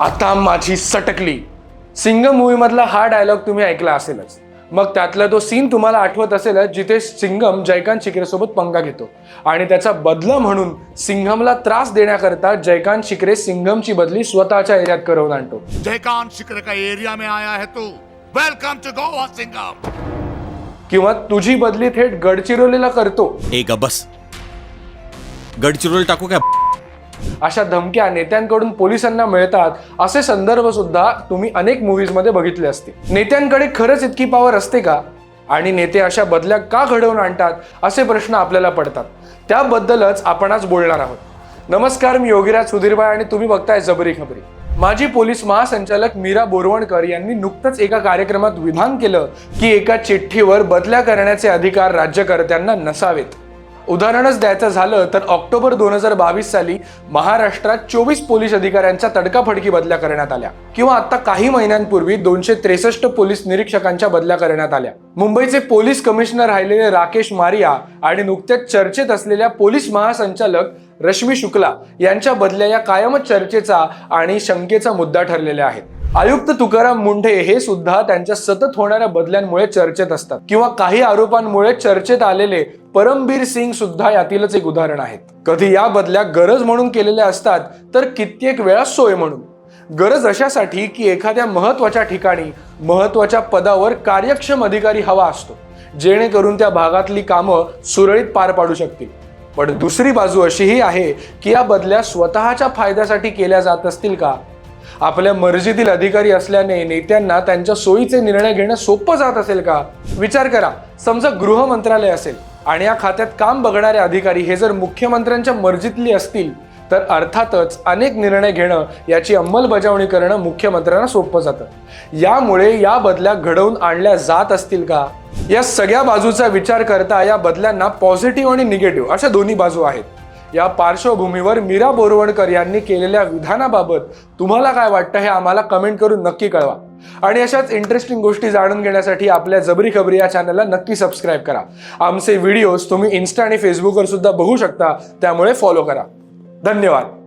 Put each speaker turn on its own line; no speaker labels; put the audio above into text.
आता माझी सटकली. सिंगम मूवीमधला हा डायलॉग तुम्ही ऐकला असेलच. मग त्यातला तो सीन तुम्हाला आठवत असेलच जिथे सिंगम जयकांत शिकरेसोबत पंगा घेतो. आणि त्याचा बदला म्हणून सिंघमला त्रास देण्याकरता जयकांत शिकरे सिंघमची बदली स्वतःच्या एरियात करवून आणतो.
जयकांत शिखर का एरिया में आया है तू? वेलकम टू गोवा सिंगम
किंवा तुझी बदली थेट गडचिरोलीला करतो.
एक बस गडचिरोली टाकू काय?
अशा धमक्या नेत्यांकडून पोलिसांना मिळतात असे संदर्भ सुद्धा तुम्ही अनेक मूव्हीजमध्ये बघितले असतील. नेत्यांकडे खरंच इतकी पॉवर असते का? आणि नेते अशा बदल्या का घडवून आणतात असे प्रश्न आपल्याला पडतात. त्याबद्दलच आपण आज बोलणार आहोत. नमस्कार मी योगीराज सुधीरबाई आणि तुम्ही बघताय जबरी खबरी. माजी पोलीस महासंचालक मीरा बोरवणकर यांनी नुकतंच एका कार्यक्रमात विधान केलं की एका चिठ्ठीवर बदल्या करण्याचे अधिकार राज्यकर्त्यांना नसावेत. उदाहरणच द्यायचं झालं तर ऑक्टोबर दोन हजार बावीस साली महाराष्ट्रात चोवीस पोलीस अधिकाऱ्यांच्या तडकाफडकी बदल्या करण्यात आल्या. किंवा आता काही महिन्यांपूर्वी दोनशे त्रेसष्ट पोलीस निरीक्षकांच्या बदल्या करण्यात आल्या. मुंबईचे पोलीस कमिशनर राहिलेले राकेश मारिया आणि नुकत्याच चर्चेत असलेल्या पोलीस महासंचालक रश्मी शुक्ला यांच्या बदल्या या कायमच चर्चेचा आणि शंकेचा मुद्दा ठरलेल्या आहेत. आयुक्त तुकाराम मुंढे हे सुद्धा त्यांच्या सतत होणाऱ्या बदल्यांमुळे चर्चेत असतात. किंवा काही आरोपांमुळे चर्चेत आलेले परमबीर सिंग सुद्धा यातीलच एक उदाहरण आहेत. कधी या बदल्या गरज म्हणून केलेल्या असतात तर कित्येक वेळा सोय म्हणून. गरज अशासाठी की एखाद्या महत्त्वाच्या ठिकाणी महत्त्वाच्या पदावर कार्यक्षम अधिकारी हवा असतो जेणेकरून त्या भागातली कामं सुरळीत पार पाडू शकतील. पण दुसरी बाजू अशीही आहे की या बदल्या स्वतःच्या फायद्यासाठी केल्या जात असतील का? आपल्या मर्जीतील अधिकारी असल्याने नेत्यांना त्यांच्या सोयीचे निर्णय घेणं सोपं जात असेल का? विचार करा. समजा गृह मंत्रालय असेल. आणि या खात्यात काम बघणारे अधिकारी हे जर मुख्यमंत्र्यांच्या मर्जीतली असतील तर अर्थातच अनेक निर्णय घेणं याची अंमलबजावणी करणं मुख्यमंत्र्यांना सोपं जातं. यामुळे या बदल्या घडवून आणल्या जात असतील का? या सगळ्या बाजूचा विचार करता या बदल्यांना पॉझिटिव्ह आणि निगेटिव्ह अशा दोन्ही बाजू आहेत. या पार्श्वभूमीवर मीरा बोरवणकर यांनी केलेल्या विधानाबाबत तुम्हाला काय वाटतं हे आम्हाला कमेंट करून नक्की कळवा. आणि अशाच इंटरेस्टिंग गोष्टी जाणून घेण्यासाठी आपल्या जबरी खबरी या चॅनलला नक्की सबस्क्राईब करा. आमचे व्हिडिओज तुम्ही इन्स्टा आणि फेसबुकवर सुद्धा बघू शकता त्यामुळे फॉलो करा. धन्यवाद.